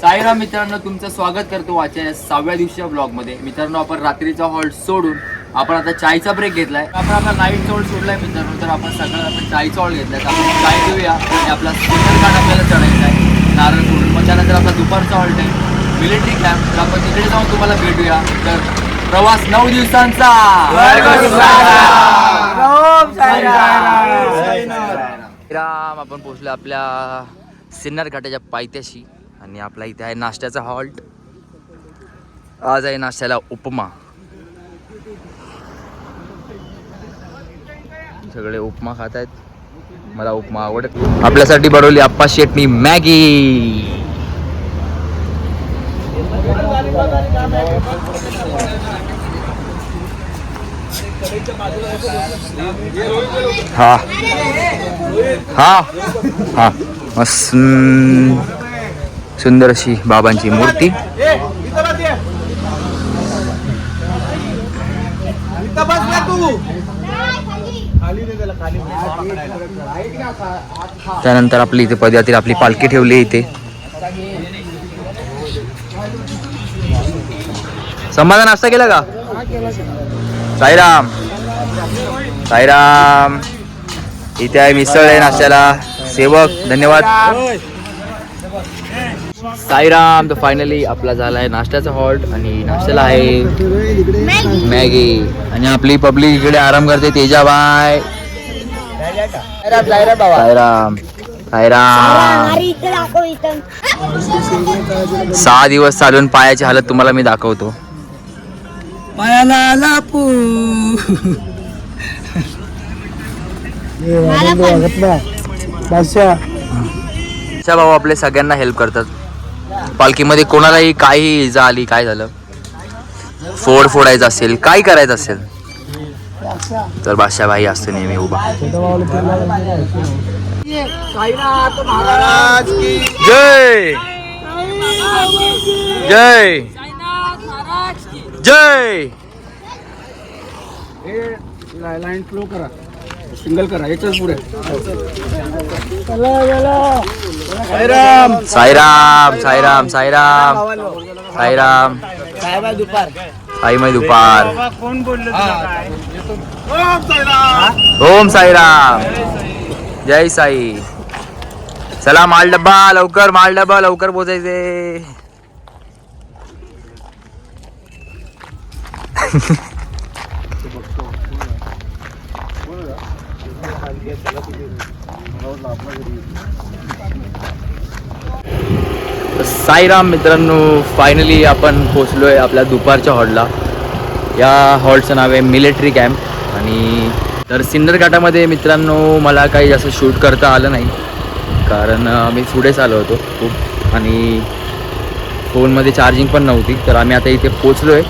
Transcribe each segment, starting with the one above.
साईराम मित्रांनो तुमचं स्वागत करतो आजच्या या सहाव्या दिवशीच्या ब्लॉगमध्ये मित्रांनो आपण रात्रीचा हॉल्ट सोडून आपण आता चायचा ब्रेक घेतलाय. आपण आपला नाईट हॉल्ट सोडलाय मित्रांनो तर आपण सगळं आपण चायचा हॉल्ट घेतलाय. तर आपण चाय देऊया आणि आपला स्पेशल कार्ड आपल्याला चढायचा आहे. नारळ सोडून मग त्यानंतर आपला दुपारचा हॉल्ट आहे. मिलिटरी कॅम्प तर आपण तिकडे जाऊन तुम्हाला भेटूया. तर प्रवास नऊ दिवसांचा. राम आपण पोहोचलो आपल्या सिन्नर घाटाच्या पायथ्याशी. आणि आपला इथे आहे नाश्त्याचा हॉल्ट. आज आहे नाश्त्याला उपमा. सगळे उपमा खात आहेत. मला उपमा आवडत. आपल्यासाठी बनवली आप्पा शेटणी मॅगी. हा. हा. हा. मस्त. सुंदर अशी बाबांची मूर्ती. त्यानंतर आपली इथे पदयात्री आपली पालखी ठेवली आहे इथे. समाधान नाश्ता केला का? साईराम. साईराम. इथे आहे मिसळ आहे नाश्त्याला. सेवक धन्यवाद. साईराम तर फायनली आपला झाला आहे नाश्त्याचा हॉल्ट आणि नाश्त्याला आहे मॅगी. आणि आपली पब्लिक इकडे आराम करते तेजाबाय साईराम साईराम. सहा दिवस चालून पायाची हालत तुम्हाला मी दाखवतो. पायाला लापू. भाऊ आपले सगळ्यांना हेल्प करतात. पालखीमध्ये कोणालाही काही इजा आली काय झालं? फोड फोडायचं असेल काय करायचं असेल? तर बादशाह भाई असतो नेहमी उभा. जय. जय. जय. लाईन फ्लो करा. सिंगल करा याच्याच पुढे साईराम. साईराम साईराम साईराम. साईमय दुपार. कोण बोललो ओम साईराम. जय साई. चला माल डब्बा लवकर माल डब्बा लवकर पोचायचे. साईराम मित्रांनो फायनली आपण पोचलोय आपल्या दुपारच्या हॉलला. या हॉलचं नाव आहे मिलिटरी कॅम्प. आणि तर सिन्नर घाटामध्ये मित्रांनो मला काही जास्त शूट करता आलं नाही. कारण आम्ही पुढेच आलो होतो खूप. आणि फोनमध्ये चार्जिंग पण नव्हती. तर आम्ही आता इथे पोचलो आहे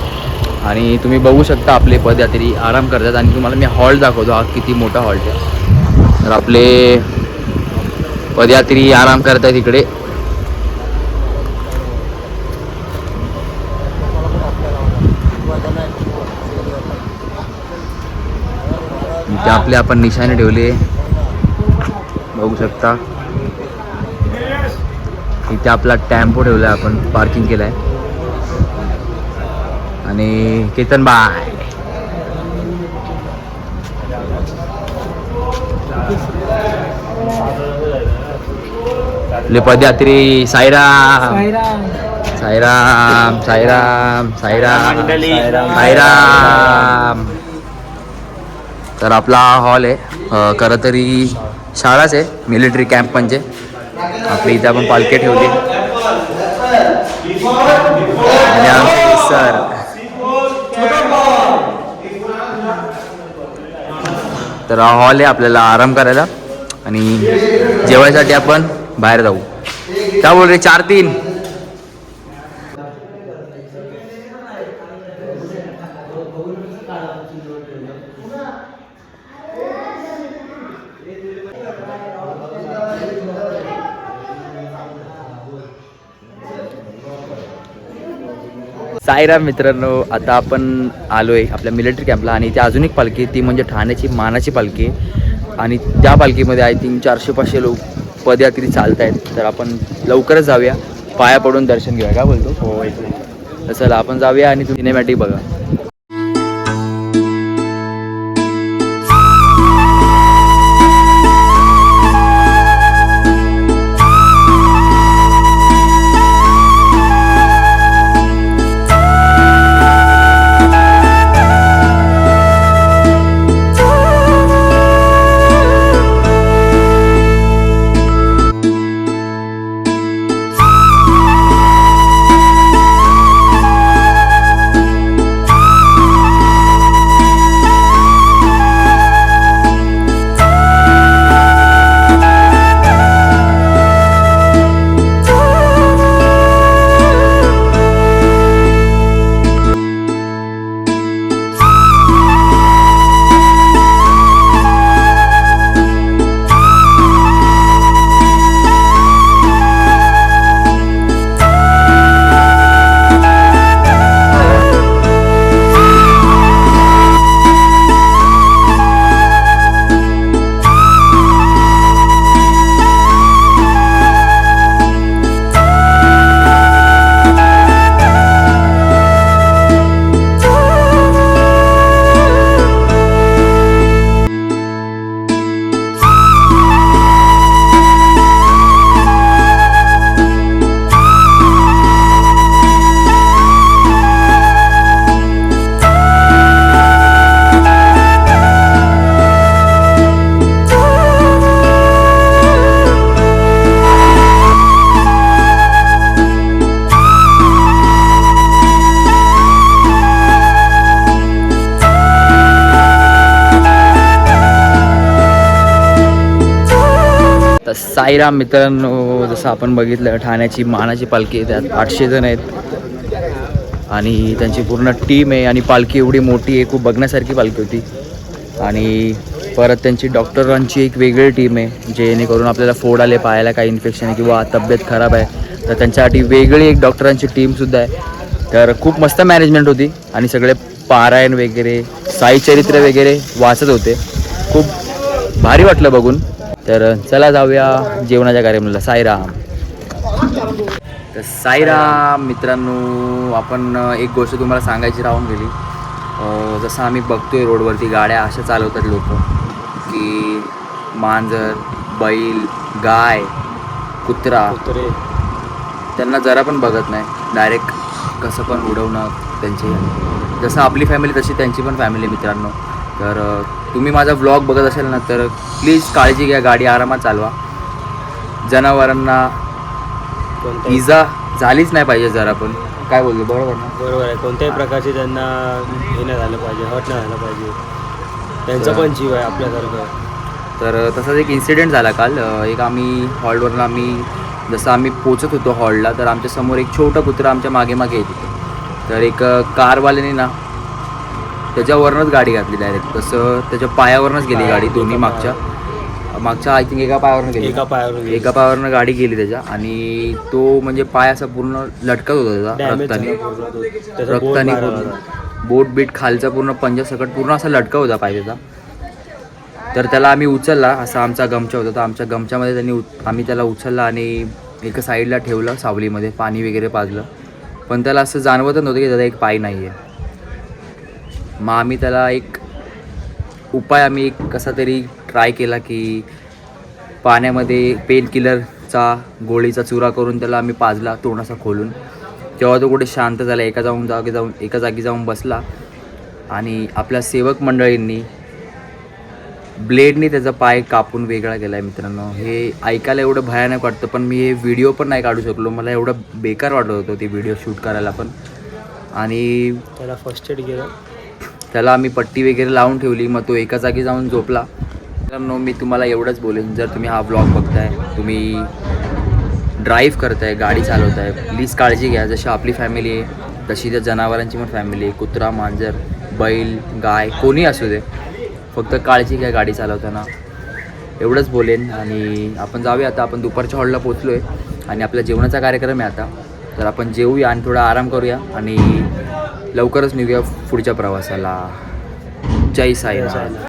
आणि तुम्ही बघू शकता आपले पदयात्री आराम करतात. आणि तुम्हाला मी हॉल दाखवतो हा किती मोठा हॉल आहे. तर आपले पदयात्री आराम करतात इकडे. इथे आपले आपण निशाने ठेवले. बघू शकता. इथे आपला टेम्पो ठेवला आपण पार्किंग केलाय. आणि केतन बाय. आपले पदयात्री साईराम साईराम साईराम साईराम साईराम तर आपला हॉल आहे. खरं तरी शाळाच आहे. मिलिटरी कॅम्प म्हणजे आपली इथे आपण पालखी ठेवली. सर. तर हा हॉल आहे आपल्याला आराम करायला. आणि जेवायसाठी आपण बाहेर जाऊ. काय बोल रे चार तीन. साईराम मित्रांनो आता आपण आलोय आपल्या मिलिटरी कॅम्पला आणि इथे अजून एक पालखी ती म्हणजे ठाण्याची मानाची पालखी. आणि त्या पालखीमध्ये आय थिंक चारशे पाचशे लोक पदयात्री चालत आहेत तर आपण लवकरच जाऊया. पाया पडून दर्शन घेऊया. का बोलतो? हो चला आपण जाऊया आणि सिनेमॅटिक बघा. तर साईराम मित्रांनो जसं आपण बघितलं ठाण्याची मानाची पालखी त्यात आठशे जण आहेत. आणि त्यांची पूर्ण टीम आहे आणि पालखी एवढी मोठी आहे खूप बघण्यासारखी पालखी होती. आणि परत त्यांची डॉक्टरांची एक वेगळी टीम आहे जेणेकरून आपल्याला फोड आले पायाला काही इन्फेक्शन आहे किंवा तब्येत खराब आहे तर त्यांच्यासाठी वेगळी एक डॉक्टरांची टीमसुद्धा आहे. तर खूप मस्त मॅनेजमेंट होती आणि सगळे पारायण वगैरे साई चरित्र वगैरे वाचत होते. खूप भारी वाटलं बघून. तर चला जाऊया जेवणाच्या कार्यक्रमाला. साईराम. तर साईराम मित्रांनो आपण एक गोष्ट तुम्हाला सांगायची राहून गेली. जसं आम्ही बघतोय रोडवरती गाड्या अशा चालवतात लोक की मांजर बैल गाय कुत्रा. तरी त्यांना जरा पण बघत नाही. डायरेक्ट कसं पण उडवणं त्यांचे. जसं आपली फॅमिली तशी त्यांची पण फॅमिली मित्रांनो. तर तुम्ही माझा व्लॉग बघत असेल ना तर प्लीज काळजी घ्या गाडी आरामात चालवा. जनावरांना इजा झालीच नाही पाहिजे जरा पण काय बोलतो बरोबर ना? बरोबर आहे. कोणत्याही प्रकारचे त्यांना हे नाही झालं पाहिजे हट नाही झालं पाहिजे. त्यांचा पण जीव आहे आपल्यासारखं. तर तसाच एक इन्सिडेंट झाला काल. एक आम्ही हॉलवरून आम्ही जसं आम्ही पोचत होतो हॉलला तर आमच्यासमोर एक छोटं कुत्रं आमच्या मागे मागे येत होतं. तर एक कारवाल्याने ना त्याच्यावरनंच गाडी घातली डायरेक्ट तसं त्याच्या पायावरनंच गेली गाडी दोन्ही मागच्या. मागच्या आय थिंक एका पायावरनं गेली. एका पायावरून गेली. एका पायावरनं गाडी गेली त्याच्या. आणि तो म्हणजे पाय असा पूर्ण लटकत होता त्याचा रक्ताने. रक्ताने. बोट बीट खालचा पूर्ण पंजा सकट पूर्ण असा लटका होता पाय त्याचा. तर त्याला आम्ही उचलला असा आमचा गमचा होता. तर आमच्या गमच्यामध्ये त्यांनी आम्ही त्याला उचलला आणि एका साईडला ठेवलं सावलीमध्ये पाणी वगैरे पाजलं. पण त्याला असं जाणवतच नव्हतं की त्याचा एक पाय नाही आहे मग आम्ही त्याला एक उपाय आम्ही एक कसा तरी ट्राय केला की पाण्यामध्ये पेन किलरचा गोळीचा चुरा करून त्याला आम्ही पाजला तोंडासा खोलून. तेव्हा तो कुठे शांत झाला एका जाऊन जागी जाऊन एका जागी जाऊन बसला. आणि आपल्या सेवक मंडळींनी ब्लेडने त्याचा पाय कापून वेगळा केला आहे मित्रांनो. हे ऐकायला एवढं भयानक वाटतं पण मी हे व्हिडिओ पण नाही काढू शकलो. मला एवढं बेकार वाटत होतं ते व्हिडिओ शूट करायला पण. आणि त्याला फर्स्ट एड केलं त्याला आम्ही पट्टी वगैरे लावून ठेवली मग तो एका जागी जाऊन झोपला. मित्रांनो मी तुम्हाला एवढंच बोलेन जर तुम्ही हा ब्लॉग बघताय तुम्ही ड्राईव्ह करताय गाडी चालवताय प्लीज काळजी घ्या. जशी आपली फॅमिली आहे तशी त्या जनावरांची पण फॅमिली आहे. कुत्रा मांजर बैल गाय कोणी असू दे. फक्त काळजी घ्या गाडी चालवताना. एवढंच बोलेन आणि आपण जाऊया. आता आपण दुपारच्या हॉलला पोचलो आहे आणि आपला जेवणाचा कार्यक्रम आहे आता. तर आपण जेवूया आणि थोडा आराम करूया आणि लवकरच निघूया पुढच्या प्रवासाला. जय साईराम